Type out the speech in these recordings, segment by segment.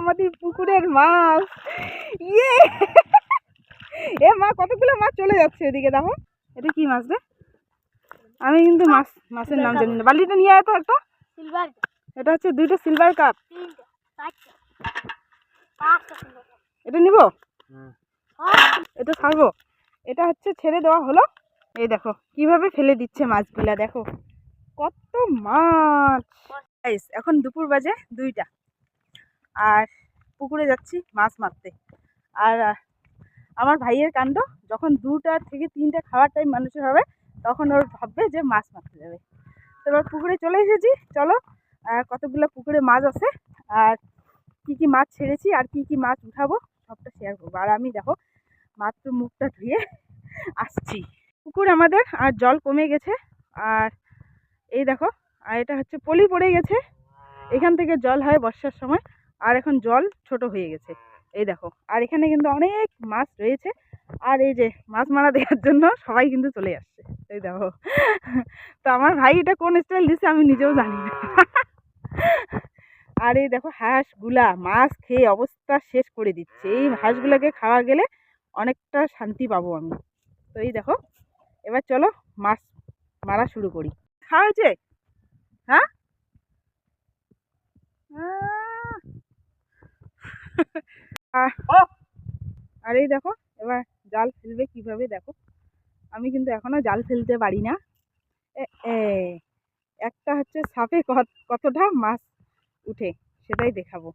আমাদের পুকুরের মাছ। ইয়ে! এ মা কতগুলো মাছ চলে যাচ্ছে এদিকে দেখো। এটা কি মাছ রে? আমি কিন্তু মাছ মাছের নাম জানি না। বালিটা নিয়ে আয় তো একটা। সিলভার এটা হচ্ছে দুইটা সিলভার কাপ এটা নিব? এটা ছাড়বো? এটা হচ্ছে ছেড়ে দেওয়া হলো। এই দেখো কীভাবে ফেলে দিচ্ছে মাছগুলা দেখো। কত মাছ! Guys, এখন দুপুর বাজে দুইটা। আর পুকুরে যাচ্ছি মাছ মারতে। আর আমার ভাইয়ের কাণ্ড, যখন দুটা থেকে তিনটা খাওয়ার টাইম মানুষের হবে, তখন ওর ভাববে যে মাছ মারতে যাবে। তো এবার পুকুরে চলে এসেছি, চলো কতগুলো পুকুরে মাছ আছে, আর কি কি মাছ ছেড়েছি, আর কি কি মাছ উঠাবো, সবটা শেয়ার করব। আর আমি দেখো, মাত্র মুখটা ধুয়ে আসছি। পুকুর আমাদের, আর জল কমে গেছে, আর এই দেখো, আর এটা হচ্ছে পলি পড়ে গেছে। এখান থেকে জল হয় বর্ষার সময়। আর এখন জল ছোট হয়ে গেছে। এই দেখো, আর এখানে কিন্তু অনেক মাছ রয়েছে। আর এই যে মাছ মারা দেওয়ার জন্য সবাই কিন্তু চলে আসছে। এই দেখো, তো আমার ভাই এটা কোন স্টাইল দিচ্ছে আমি নিজেও জানি না। আর এই দেখো হাঁসগুলা, মাছ খেয়ে অবস্থা শেষ করে দিচ্ছে। এই হাঁসগুলাকে খাওয়া গেলে অনেকটা শান্তি পাবো আমি। তো এই দেখো, এবার চলো মাছ মারা শুরু করি। খাওয়া হয়েছে? হ্যাঁ? আর এই দেখো এবার জাল ফেলবে কীভাবে দেখো। আমি কিন্তু এখনও জাল ফেলতে পারি না। একটা হচ্ছে সাপে কত- কতটা মাছ উঠে সেটাই দেখাবো।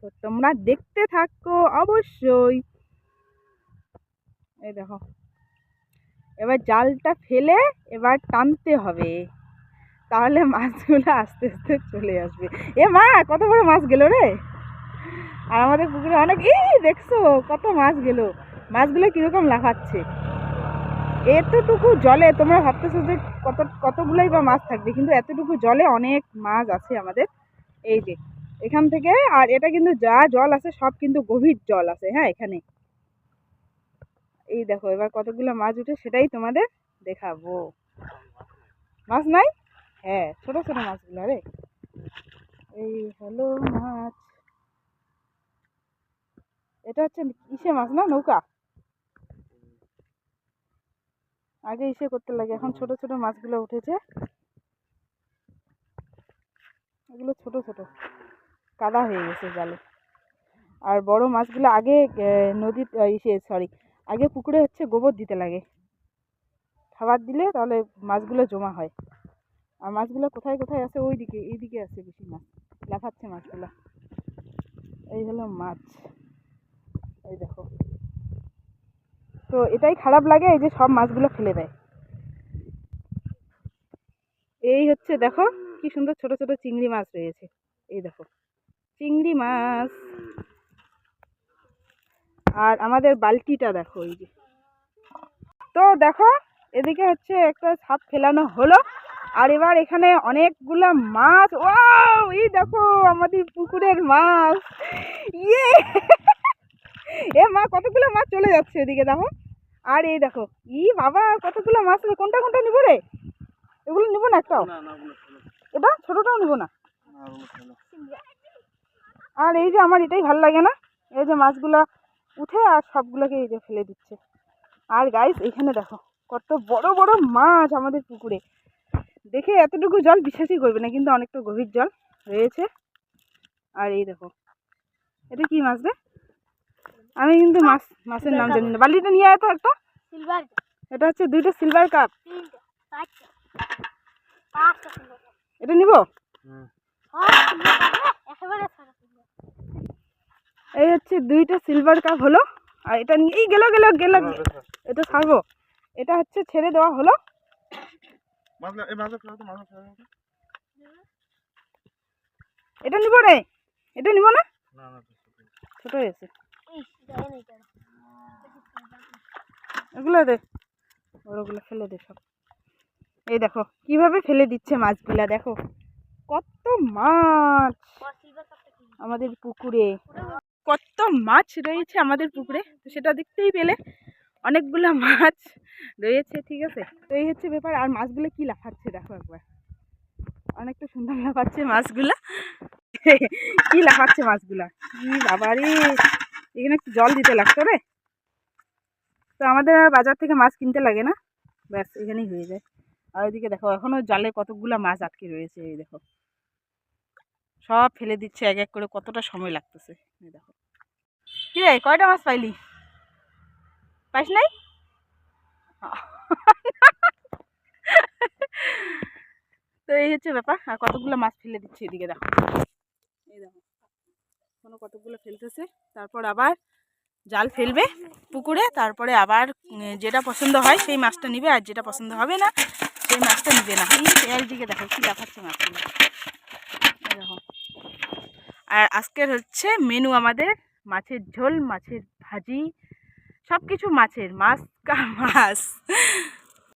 তো তোমরা দেখতে থাকো অবশ্যই। এই দেখো এবার জালটা ফেলে এবার টানতে হবে। তাহলে মাছগুলো আস্তে আস্তে চলে আসবে। এ মা কত বড় মাছ গেল রে? আর আমাদের পুকুরে অনেক এই দেখছ কত মাছ গেল। মাছগুলো কীরকম লাফাচ্ছে। এতটুকু জলে তোমরা ভাবতেছো যে কত কতগুলোই বা মাছ থাকবে, কিন্তু এতটুকু জলে অনেক মাছ আছে আমাদের। এই যে, এখান থেকে, আর এটা কিন্তু যা জল আছে, সব কিন্তু গভীর জল আছে হ্যাঁ এখানে। এই দেখো, এবার কতগুলো মাছ উঠে সেটাই তোমাদের দেখাবো। মাছ নাই? হ্যাঁ ছোট ছোট মাছগুলো রে এই হলো মাছ। এটা হচ্ছে ইসে মাছ না, নৌকা? আগে ইসে করতে লাগে, এখন ছোট ছোট মাছগুলো উঠেছে। এগুলো ছোট ছোট, কাদা হয়ে গেছে জালে। আর বড় মাছগুলো আগে নদী ইসে সরি আগে পুকুরে হচ্ছে গোবর দিতে লাগে। খাবার দিলে তাহলে মাছগুলো জমা হয়। আর মাছগুলো কোথায় কোথায় আছে ওই দিকে এই দিকে আছে বেশি মাছ লাফাচ্ছে মাছগুলো। এই হলো মাছ। এই দেখো। তো এটাই খারাপ লাগে, এই যে সব মাছগুলো ফেলে দেয়। এই হচ্ছে দেখো, কি সুন্দর ছোট ছোট চিংড়ি মাছ রয়েছে। এই দেখো, চিংড়ি মাছ। আর আমাদের বালতিটা দেখো, এই যে। তো দেখো, এদিকে হচ্ছে একটা ছাপ ফেলানো হলো। আর এবার এখানে অনেকগুলা মাছ ও এই দেখো, আমাদের পুকুরের মাছ। ইয়ে! এ মা কতগুলো মাছ চলে যাচ্ছে এদিকে দেখো। আর এই দেখো ই বাবা কতগুলো মাছ কোনটা কোনটা নিবো রে? এগুলো নিবো না একটাও? এটা ছোটটাও নিবো না? আর এই যে আমার এটাই ভালো লাগে না এই যে মাছগুলা উঠে আর সবগুলোকে এই যে ফেলে দিচ্ছে। আর গাইস এখানে দেখো কত বড় বড় মাছ আমাদের পুকুরে। দেখে এতটুকু জল বিশ্বাসই করবে না কিন্তু অনেকটা গভীর জল রয়েছে। আর এই দেখো এটা কি মাছ রে? আমি কিন্তু মাছ মাছের নাম জানি না। বালিটা নিয়ে আয় তো একটা। সিলভার এটা হচ্ছে দুইটা সিলভার কাপ এটা নিব? হ্যাঁ এই হচ্ছে দুইটা সিলভার কাপ হলো। আর এটা নিয়েই গেল গেল গেল। এটা। ছাড়বো। এটা হচ্ছে ছেড়ে দেওয়া হলো। এটা নিব রে? এটা নিব না? ছোট হয়েছে। এগুলো দে। বড়গুলো ফেলে দে সব। এই দেখো, কীভাবে ফেলে দিচ্ছে মাছগুলা, দেখো। কত মাছ আমাদের পুকুরে। কত মাছ রয়েছে আমাদের পুকুরে। তো সেটা দেখতেই পেলে। অনেকগুলো মাছ রয়েছে, ঠিক আছে। তো এই হচ্ছে ব্যাপার। আর মাছগুলো কি লাফাচ্ছে, দেখো একবার। অনেকটা সুন্দর লাফাচ্ছে মাছগুলা। কি লাফাচ্ছে মাছগুলা। কি বাবারে! এখানে একটু জল দিতে লাগতো রে। তো আমাদের আর বাজার থেকে মাছ কিনতে লাগে না। ব্যাস, এখানেই হয়ে যায়। আর ওইদিকে দেখো এখনও জালে কতগুলা মাছ আটকে রয়েছে, এই দেখো। সব ফেলে দিচ্ছে, এক এক করে কতটা সময় লাগতেছে, এই দেখো। কি রে কয়টা মাছ পাইলি? পাইস নাই? তো এই হচ্ছে ব্যাপার, আর কতগুলো মাছ ফেলে দিচ্ছে এদিকে দেখো। এই দেখো। কোনো কতগুলো ফেলতেছে। তারপর আবার জাল ফেলবে পুকুরে, তারপরে আবার যেটা পছন্দ হয় সেই মাছটা নিবে, আর যেটা পছন্দ হবে না সেই মাছটা নিবে না। এই দিকে দেখো, কি দেখাচ্ছে মাছগুলো। দেখো। আর আজকের হচ্ছে মেনু আমাদের মাছের ঝোল, মাছের ভাজি সব কিছু মাছের, মাছ কা মাছ